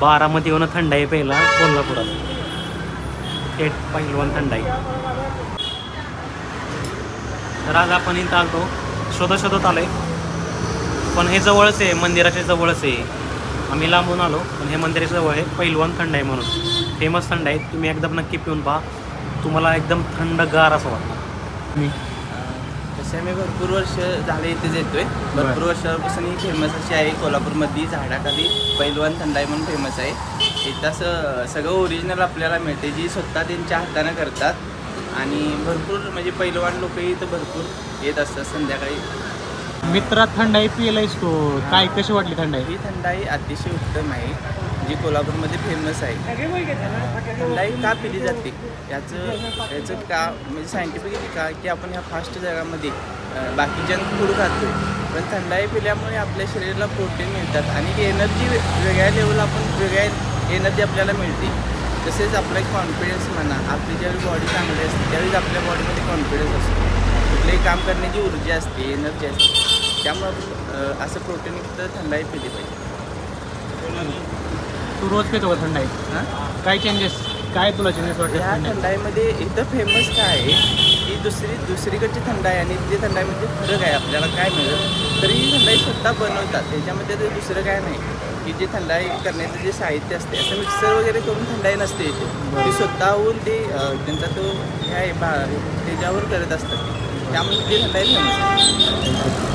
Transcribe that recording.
बारामतीवरून थंडाई पहिला कोल्हापुरात. थेट पहिलवान थंडाई तर आज आपण इथं आलतो. शोधत शोधत आहे पण हे जवळच आहे मंदिराच्या जवळच आहे. आम्ही लांबून आलो पण हे मंदिराच्या जवळ आहे. पहिलवान थंड आहे म्हणून. फेमस थंड आहे. तुम्ही एकदम नक्की पिऊन पहा. तुम्हाला एकदम थंडगार असं वाटतं. तसे आम्ही भरपूर वर्ष झाले इथेच येतोय भरपूर वर्षापासून ही फेमस अशी आहे कोल्हापूरमधली झाडाखाली पैलवान थंडाई म्हणून फेमस आहे. इथं असं सगळं ओरिजिनल आपल्याला मिळते जी स्वतः त्यांच्या हातानं करतात. आणि भरपूर म्हणजे पैलवान लोक इथं भरपूर येत असतात संध्याकाळी. मित्रा थंडाई पिलायस तो. काय कशी वाटली थंडाई? ही थंडाई अतिशय उत्तम आहे. जी कोल्हापूरमध्ये फेमस आहे. थंडाई का पिली जाते? याचं याचं का म्हणजे सायंटिफिकली का की आपण ह्या फास्ट जगामध्ये बाकी जंक फूड खातोय. पण थंडाई पिल्यामुळे आपल्या शरीराला प्रोटीन मिळतात आणि एनर्जी वेगळ्या लेवल आपण वेगळ्या एनर्जी आपल्याला मिळते. तसेच आपला कॉन्फिडन्स म्हणा आपली ज्यावेळी बॉडी चांगली असते त्यावेळेस आपल्या बॉडीमध्ये कॉन्फिडन्स असतो. कुठलेही काम करण्याची ऊर्जा असते एनर्जी असते. त्यामुळं असं प्रोटीनयुक्त थंडाई पिली पाहिजे. तू रोज पितो का थंडाई? काय चेंजेस काय तुला चेंजेस वाटते ह्या थंडाईमध्ये इथं फेमस काय आहे? की दुसरी दुसरीकडची थंडाई आणि इथली थंडाईमध्ये फरक आहे. आपल्याला काय मिळत तरी ही थंडाई स्वतः बनवतात. त्याच्यामध्ये ते दुसरं काय नाही. की जे थंडाई करण्याचं जे साहित्य असते असं मिक्सर वगैरे करून थंडाई नसते इथे. ती स्वतःहून ते अं, त्यांचा तो हे आहे त्याच्यावर करत असतात. त्यामुळे ती थंडाई फेमस आहे.